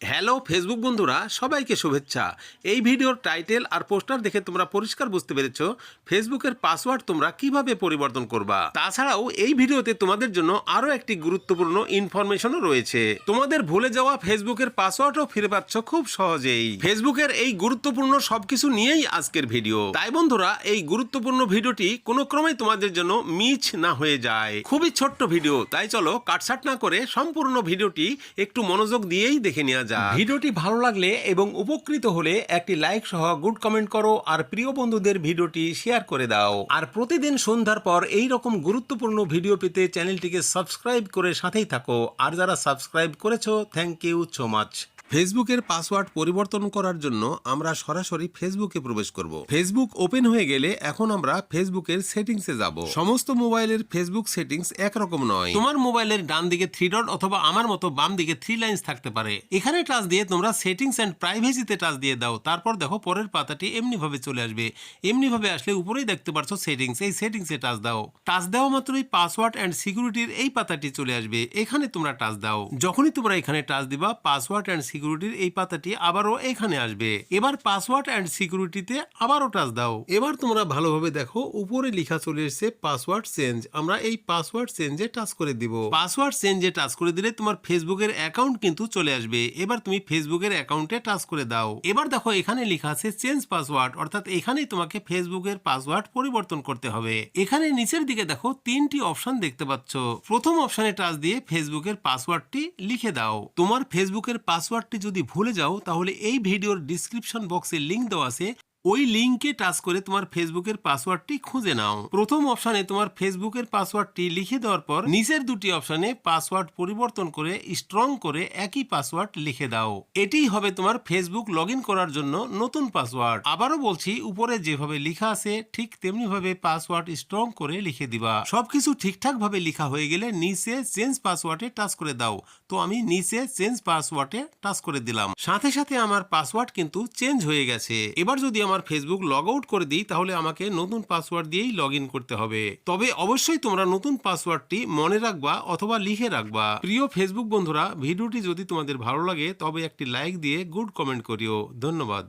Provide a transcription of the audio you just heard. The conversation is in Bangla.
হ্যালো ফেসবুক বন্ধুরা, সবাইকে শুভেচ্ছা। এই ভিডিওর টাইটেল আর পোস্টার দেখে তোমরা পরিষ্কার বুঝতে পেরেছ ফেসবুকের পাসওয়ার্ড তোমরা কীভাবে পরিবর্তন করবা। তাছাড়াও এই ভিডিওতে তোমাদের জন্য আরও একটি গুরুত্বপূর্ণ ইনফরমেশনও রয়েছে। তোমাদের ভুলে যাওয়া ফেসবুকের পাসওয়ার্ডও ফিরে পাচ্ছ খুব সহজেই। ফেসবুকের এই গুরুত্বপূর্ণ সবকিছু নিয়েই আজকের ভিডিও। তাই বন্ধুরা, এই গুরুত্বপূর্ণ ভিডিওটি কোনো ক্রমেই তোমাদের জন্য মিছ না হয়ে যায়। খুবই ছোট্ট ভিডিও, তাই চলো কাটসাট না করে সম্পূর্ণ ভিডিওটি একটু মনোযোগ দিয়েই দেখে নেওয়া যাক। ভিডিওটি ভালো লাগলে এবং উপকৃত হলে একটি লাইক সহ গুড কমেন্ট করো আর প্রিয় বন্ধুদের ভিডিওটি শেয়ার করে দাও। আর প্রতিদিন সন্ধ্যার পর এই রকম গুরুত্বপূর্ণ ভিডিও পেতে চ্যানেলটিকে সাবস্ক্রাইব করে সাথেই থাকো। আর যারা সাবস্ক্রাইব করেছ থ্যাংক ইউ সো মাচ ফেসবুকের পাসওয়ার্ড পরিবর্তন করার জন্য আমরা সরাসরি ফেসবুকে প্রবেশ করব। ফেসবুক ওপেন হয়ে গেলে এখন আমরা ফেসবুকের সেটিংসে যাব। সমস্ত মোবাইলের ফেসবুক সেটিংস একরকম নয়। তোমার মোবাইলের ডান দিকে থ্রি ডট অথবা আমার মতো বাম দিকে থ্রি লাইন্স থাকতে পারে। এখানে টাচ দিয়ে তোমরা সেটিংস এন্ড প্রাইভেসিতে টাচ দিয়ে দাও। তারপর দেখো পরের পাতাটি এমনি ভাবে চলে আসবে। এমনি ভাবে আসলে উপরেই দেখতে পারছ সেটিংস। এই সেটিংসে টাচ দাও। টাচ দেওয়া মাত্রই পাসওয়ার্ড এন্ড সিকিউরিটির এই পাতাটি চলে আসবে। এখানে তোমরা টাচ দাও। যখনই তোমরা এখানে টাচ দিবা, পাসওয়ার্ড এন্ড সিকিউরিটির এই পাতাটি আবারও এখানে আসবে। এবার পাসওয়ার্ড এন্ড সিকিউরিটিতে আবারও টাচ দাও। এবার তোমরা ভালোভাবে দেখো, উপরে লেখা চলে এসেছে পাসওয়ার্ড চেঞ্জ আমরা এই পাসওয়ার্ড চেঞ্জে টাচ করে দিব। পাসওয়ার্ড চেঞ্জে টাচ করে দিলে তোমার ফেসবুকের অ্যাকাউন্ট কিন্তু চলে আসবে। এবার তুমি ফেসবুকের অ্যাকাউন্টে টাচ করে দাও। এবার দেখো, এখানে লেখা আছে চেঞ্জ পাসওয়ার্ড অর্থাৎ এখানেই তোমাকে ফেসবুকের পাসওয়ার্ড পরিবর্তন করতে হবে। এখানে নিচের দিকে দেখো, তিনটি অপশন দেখতে পাচ্ছ। প্রথম অপশনে টাচ দিয়ে ফেসবুকের পাসওয়ার্ডটি লিখে দাও। তোমার ফেসবুকের পাসওয়ার্ডটি যদি ভুলে যাও তাহলে এই ভিডিওর ডিসক্রিপশন বক্সে লিঙ্ক দেওয়া আছে। ওই লিঙ্কে টাচ করে তোমার ফেসবুকের পাসওয়ার্ডটি খুঁজে নাও। প্রথম অপশনে তোমার ফেসবুকের পাসওয়ার্ডটি লিখে দেওয়ার পর নিচের দুটি অপশনে পাসওয়ার্ড পরিবর্তন করে স্ট্রং করে একই পাসওয়ার্ড লিখে দাও। এটিই হবে তোমার ফেসবুক লগ করার জন্য নতুন পাসওয়ার্ড আবারও বলছি, উপরে যেভাবে লেখা আছে, ঠিক তেমনি ভাবে পাসওয়ার্ড স্ট্রং করে লিখে দিবা। সবকিছু ঠিকঠাক ভাবে লেখা হয়ে গেলে নিচে চেঞ্জ পাসওয়ার্ডে টাচ করে দাও। তো আমি নিচে চেঞ্জ পাসওয়ার্ডে টাচ করে দিলাম। সাথে সাথে আমার পাসওয়ার্ড কিন্তু চেঞ্জ হয়ে গেছে। এবার যদি আমার ফেসবুক লগ আউট করে দিই, তাহলে আমাকে নতুন পাসওয়ার্ড দিয়েই লগ করতে হবে। তবে অবশ্যই তোমরা নতুন পাসওয়ার্ডটি মনে রাখবা অথবা লিখে রাখবা। প্রিয় ফেসবুক বন্ধুরা, ভিডিওটি যদি তোমাদের ভালো লাগে, তবে একটি লাইক দিয়ে গুড কমেন্ট করিও। ধন্যবাদ।